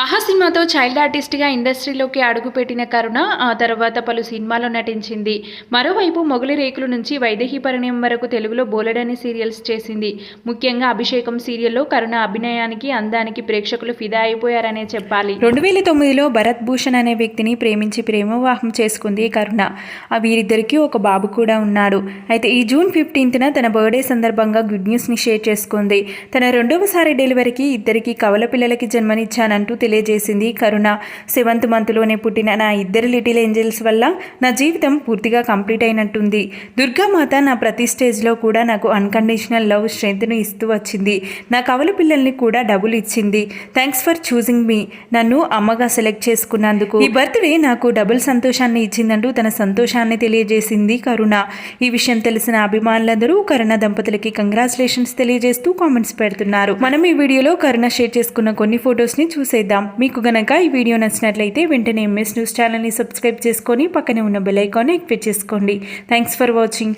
ఆహా సినిమాతో చైల్డ్ ఆర్టిస్ట్గా ఇండస్ట్రీలోకి అడుగుపెట్టిన కరుణ ఆ తర్వాత పలు సినిమాల్లో నటించింది. మరోవైపు మొగలి రేకుల నుంచి వైదేహి పరిణయం వరకు తెలుగులో బోలెడని సీరియల్స్ చేసింది. ముఖ్యంగా అభిషేకం సీరియల్లో కరుణ అభినయానికి అందానికి ప్రేక్షకులు ఫిదా అయిపోయారనే చెప్పాలి. రెండు వేల తొమ్మిదిలో భరత్ భూషణ్ అనే వ్యక్తిని ప్రేమించి ప్రేమవాహం చేసుకుంది కరుణ. ఆ వీరిద్దరికీ ఒక బాబు కూడా ఉన్నాడు. అయితే ఈ జూన్ ఫిఫ్టీన్త్న తన బర్త్డే సందర్భంగా గుడ్ న్యూస్ని షేర్ చేసుకుంది. తన రెండవసారి డెలివరీకి ఇద్దరికి కవల పిల్లలకి జన్మనిచ్చానంటూ తెలియజేసింది. కరుణ సెవెంత్ మంత్లోనే పుట్టిన నా ఇద్దరు లిటిల్ ఏంజల్స్ వల్ల నా జీవితం పూర్తిగా కంప్లీట్ అయినట్టుంది. దుర్గామాత నా ప్రతి స్టేజ్లో కూడా నాకు అన్కండిషనల్ లవ్ స్ట్రెంగ్త్ను ఇస్తూ వచ్చింది. నా కవల పిల్లల్ని కూడా డబుల్ ఇచ్చింది. థ్యాంక్స్ ఫర్ చూసింగ్ మీ నన్ను అమ్మగా సెలెక్ట్ చేసుకున్నందుకు. ఈ బర్త్డే నాకు డబుల్ సంతోషాన్ని ఇచ్చిందంటూ తన సంతోషాన్ని తెలియజేసింది కరుణ. ఈ విషయం తెలిసిన అభిమానులందరూ కరుణ దంపతులకి కంగ్రాచులేషన్స్ తెలియజేస్తూ కామెంట్స్ పెడుతున్నారు. మనం ఈ వీడియోలో కరుణ షేర్ చేసుకున్న కొన్ని ఫొటోస్ని చూసేద్దాం. మీకు గనక ఈ వీడియో నచ్చినట్లయితే వెంటనే ఎంఎస్ న్యూస్ ఛానల్ని సబ్స్క్రైబ్ చేసుకొని పక్కనే ఉన్న బెల్ ఐకాన్ని యాక్టివేట్ చేసుకోండి. Thanks for watching